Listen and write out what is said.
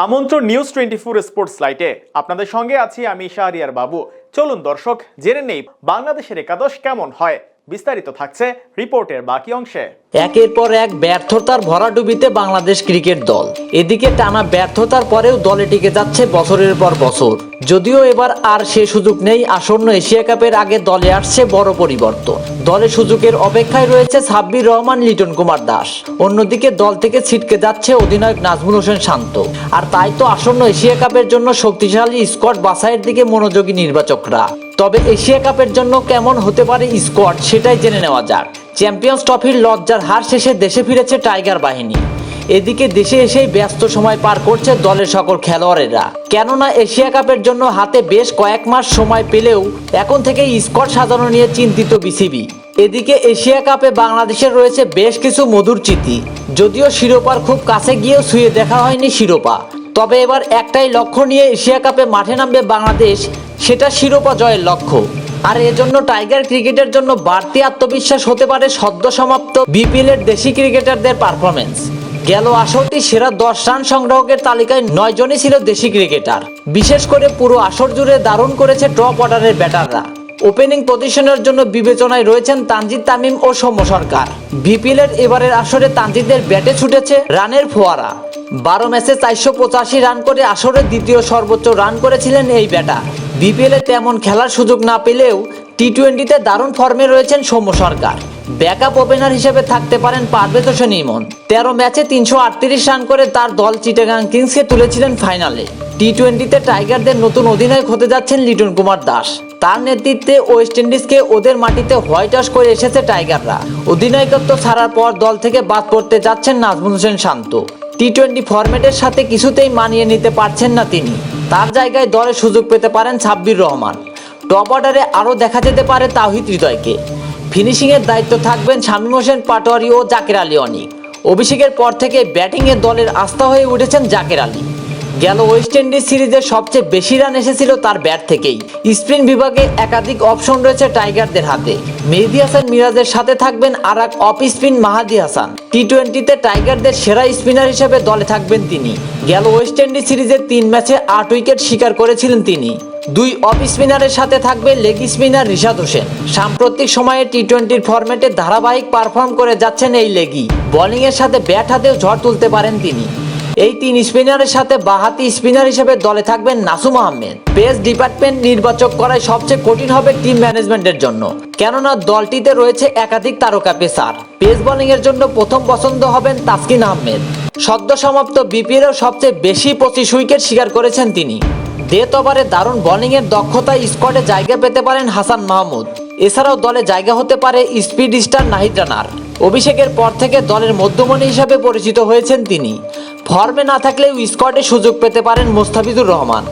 আমন্ত্রণ news twenty four sports লাইটে আপনাদের সঙ্গে আছি আমি শাহরিয়ার বাবু। চলুন দর্শক, জেনে নেই বাংলাদেশের একাদশ কেমন হয়। বিস্তারিত থাকছে রিপোর্টের বাকি অংশে। একের পর এক ব্যর্থতার ভরাডুবিতে বাংলাদেশ ক্রিকেট দল। এদিকে টানা ব্যর্থতার পরেও দলে টিকে যাচ্ছে বছরের পর বছর। যদিও এবার আর সে সুযোগ নেই, আসন্ন এশিয়া কাপের আগে দলে আসছে বড় পরিবর্তন। দলে সুযোগের অপেক্ষায় রয়েছে সাব্বির রহমান, লিটন কুমার দাস। অন্যদিকে দল থেকে ছিটকে যাচ্ছে অধিনায়ক নাজমুল হোসেন শান্ত। আর তাই তো আসন্ন এশিয়া কাপের জন্য শক্তিশালী স্কোয়াড বাছাইয়ের দিকে মনোযোগী নির্বাচকরা। তবে এশিয়া কাপের জন্য কেমন হতে পারে স্কোয়াড সেটাই জেনে নেওয়া যাক। চ্যাম্পিয়ন্স ট্রফির লজ্জার হার শেষে দেশে ফিরেছে টাইগার বাহিনী। এদিকে দেশে এসেই ব্যস্ত সময় পার করছে দলের সকল খেলোয়াড়েরা। কেননা এশিয়া কাপের জন্য হাতে বেশ কয়েক মাস সময় পেলেও এখন থেকে স্কোয়াড সাজানো নিয়ে চিন্তিত বিসিবি। এদিকে এশিয়া কাপে বাংলাদেশের রয়েছে বেশ কিছু মধুর চিতি যদিও শিরোপার খুব কাছে গিয়েও ছুঁয়ে দেখা হয়নি শিরোপা। তবে এবার একটাই লক্ষ্য নিয়ে এশিয়া কাপে মাঠে নামবে বাংলাদেশ, সেটা শিরোপা জয়ের লক্ষ্য। আর এজন্য টাইগার ক্রিকেটের জন্য বাড়তি আত্মবিশ্বাস হতে পারে সদ্য সমাপ্ত বিপিএল এর দেশি ক্রিকেটারদের পারফরমেন্স গেল আসরটি সেরা দশ রান সংগ্রাহকের তালিকায় নয় জনই ছিল দেশি ক্রিকেটার। বিশেষ করে পুরো আসর জুড়ে দারুণ করেছে টপ অর্ডারের ব্যাটাররা। ওপেনিং পজিশনের জন্য বিবেচনায় রয়েছেন তানজিদ তামিম ও সৌম্য সরকার। বিপিএল এর এবারের আসরে তানজিদের ব্যাটে ছুটেছে রানের ফোয়ারা। বারো ম্যাচে চারশো পঁচাশি রান করে আসরের দ্বিতীয় সর্বোচ্চ রান করেছিলেন এই ব্যাটার। বিপিএল তেমন খেলার সুযোগ না পেলেও টি টোয়েন্টিতে দারুণ ফর্মে রয়েছেন সৌম্য সরকার। ব্যাকআপ ওপেনার হিসেবে থাকতে পারেন পারভেজ হোসেন ইমন। তেরো ম্যাচে তিনশো আটত্রিশ রান করে তার দল চিটাগাং কিংসকে তুলেছিলেন ফাইনালে। টি টোয়েন্টিতে টাইগারদের নতুন অধিনায়ক হতে যাচ্ছেন লিটন কুমার দাস। তার নেতৃত্বে ওয়েস্ট ইন্ডিজকে ওদের মাটিতে হোয়াইট ওয়াশ করে এসেছে টাইগাররা। অধিনায়কত্ব ছাড়ার পর দল থেকে বাদ পড়তে যাচ্ছেন নাজমুল হোসেন শান্ত। টি টোয়েন্টি ফরম্যাটের সাথে কিছুতেই মানিয়ে নিতে পারছেন না তিনি। তার জায়গায় দলে সুযোগ পেতে পারেন ছাব্বির রহমান। টপ অর্ডারে আরও দেখা যেতে পারে তাওহিদ হৃদয়কে। ফিনিশিংয়ের দায়িত্ব থাকবেন শামীম হোসেন, পাটোয়ারি ও জাকের আলী অনিক। অভিষেকের পর থেকে ব্যাটিংয়ে দলের আস্থা হয়ে উঠেছেন জাকের আলী। গেল ওয়েস্ট ইন্ডিজ সিরিজের সবচেয়ে বেশি রান এসেছিল তার ব্যাট থেকেই। স্পিন বিভাগে একাধিক অপশন রয়েছে টাইগারদের হাতে। মেহেদি হাসান মিরাজের সাথে থাকবেন আর এক off spin Mahedi Hasan. T টোয়েন্টিতে টাইগারদের সেরা স্পিনার হিসেবে দলে থাকবেন তিনি। গেল ওয়েস্ট ইন্ডিজ সিরিজের তিন ম্যাচে আট উইকেট শিকার করেছিলেন তিনি। দুই অফ স্পিনারের সাথে থাকবে লেগ স্পিনার রিশাদ হোসেন। সাম্প্রতিক সময়ে টি টোয়েন্টির ফরম্যাটে ধারাবাহিক পারফর্ম করে যাচ্ছেন এই লেগি বোলিংয়ের সাথে ব্যাট হাতেও ঝড় তুলতে পারেন তিনি। এই তিন স্পিনারের সাথে বাহাতি স্পিনার হিসেবে দলে থাকবেন নাসুম আহমেদ। পেস ডিপার্টমেন্ট নির্বাচক করায় সবচেয়ে কঠিন হবে টিম ম্যানেজমেন্টের জন্য। কেননা দলটিতে রয়েছে একাধিক তারকা পেসার। পেস বোলিং এর জন্য প্রথম পছন্দ হবেন তাসকিন আহমেদ। সদ্য সমাপ্ত বিপিএল সবচেয়ে বেশি পঁচিশ উইকেট শিকার করেছেন তিনি। ডেথ ওভারে দারুণ বোলিংয়ের দক্ষতায় স্কোয়াডে জায়গা পেতে পারেন হাসান মাহমুদ। এছাড়াও দলে জায়গা হতে পারে স্পিড স্টার নাহিদ রানার। অভিষেকের পর থেকে দলের মধ্যমণি হিসাবে পরিচিত হয়েছেন তিনি। ফর্মে না থাকলেও স্কোয়াডে সুযোগ পেতে পারেন মোস্তাফিজুর রহমান।